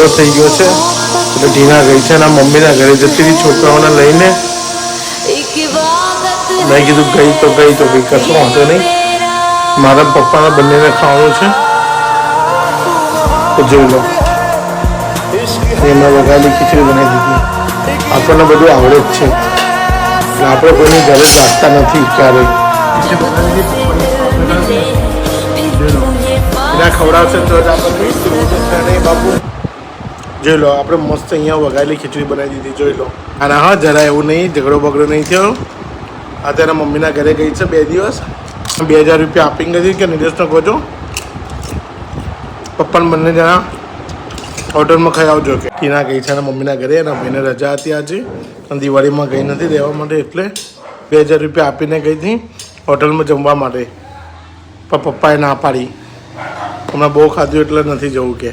होते गयो छे điના ગઈ છે ના મમ્મીના ઘરે જતીની છોકરાઓને લઈને એક ઇવાદત લઈ ગઈ તો ગઈ તો ગઈ તો કશું હતો નહીં મારા પપ્પા મનેને ખાવે છે જે લો ઇસકે ઘરે ગાલી કીતી બનાવી દીધી આપણો બધું આવડે છે આપણો કોઈ જરૂર જસ્તા નથી ચારે દેખા ખવડાવશે તો આપને સુન કરને બાપુ જોઈ લો આપણે મસ્ત અહીંયા વઘાયેલી ખીચડી બનાવી દીધી જોઈ લો અને હા જરા એવું નહીં ઝઘડો બગડો નહીં થયો અત્યારે મમ્મીના ઘરે ગઈ છે બે દિવસ બે હજાર રૂપિયા આપીને ગઈ કે નિલેશને કહો પપ્પાને બંને જણા હોટલમાં ખાઈ આવજો કે ટીના ગઈ છે અને મમ્મીના ઘરે એના ભાઈને રજા હતી આજે અને દિવાળીમાં ગઈ નથી રહેવા માટે એટલે બે હજાર રૂપિયા આપીને ગઈ હતી હોટલમાં જમવા માટે પણ પપ્પાએ ના પાડી હમણાં બહુ ખાધું એટલે નથી જવું કે